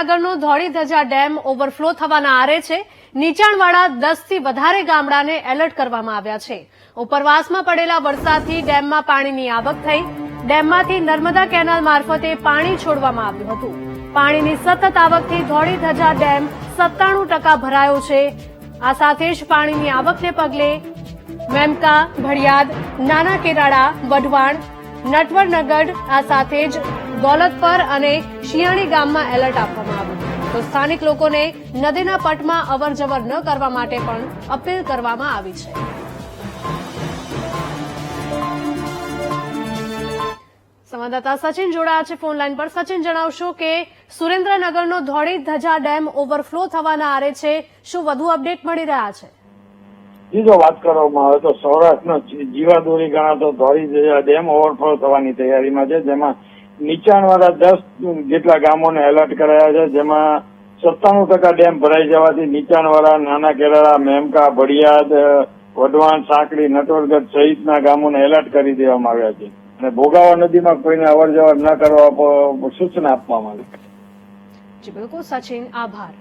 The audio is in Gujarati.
સુરેન્દ્રનગરનો ધોળીધજા ડેમ ઓવરફ્લો થવાના આરે છે. નીચાણવાળા દસથી વધારે ગામડાને એલર્ટ કરવામાં આવ્યા છે. ઉપરવાસમાં પડેલા વરસાદથી ડેમમાં પાણીની આવક થઈ. ડેમમાંથી નર્મદા કેનાલ મારફતે પાણી છોડવામાં આવ્યું હતું. પાણીની સતત આવકથી ધોળી ધજા ડેમ સત્તાણું ટકા ભરાયો છે. આ સાથે જ પાણીની આવકને પગલે મેમકા, ભડિયાદ, નાના કેરાળા, વઢવાણ, નટવરનગર, આ સાથે જ દોલતપર અને શિયાણી ગામમાં એલર્ટ આપવામાં આવ્યું. તો સ્થાનિક લોકોને નદીના પટમાં અવરજવર ન કરવા માટે પણ અપીલ કરવામાં આવી છે. સંવાદદાતા સચિન જોડાયા છે ફોનલાઈન પર. સચિન, જણાવશો કે સુરેન્દ્રનગરનો ધોળી ધજા ડેમ ઓવરફ્લો થવાના આરે છે. શું વધુ અપડેટ મળી રહ્યા છે? બીજો વાત કરવામાં આવે તો સૌરાષ્ટ્રનો જીવાદોરી ગણાતો ધોળી ડેમ ઓવરફ્લો થવાની તૈયારીમાં છે, જેમાં નીચાણવાળા દસ જેટલા ગામોને એલર્ટ કરાયા છે, જેમાં સત્તાણું ટકા ડેમ ભરાઈ જવાથી નીચાણવાળા નાના કેરાળા, મેમકા, ભડિયાદ, વઢવાણ સાંકડી નટવરગઢ સહિતના ગામોને એલર્ટ કરી દેવામાં આવ્યા છે. અને ભોગાવા નદીમાં કોઈને અવર જવર ન કરવા સૂચના આપવામાં આવી. જી, બિલકુલ, સચિન, આભાર.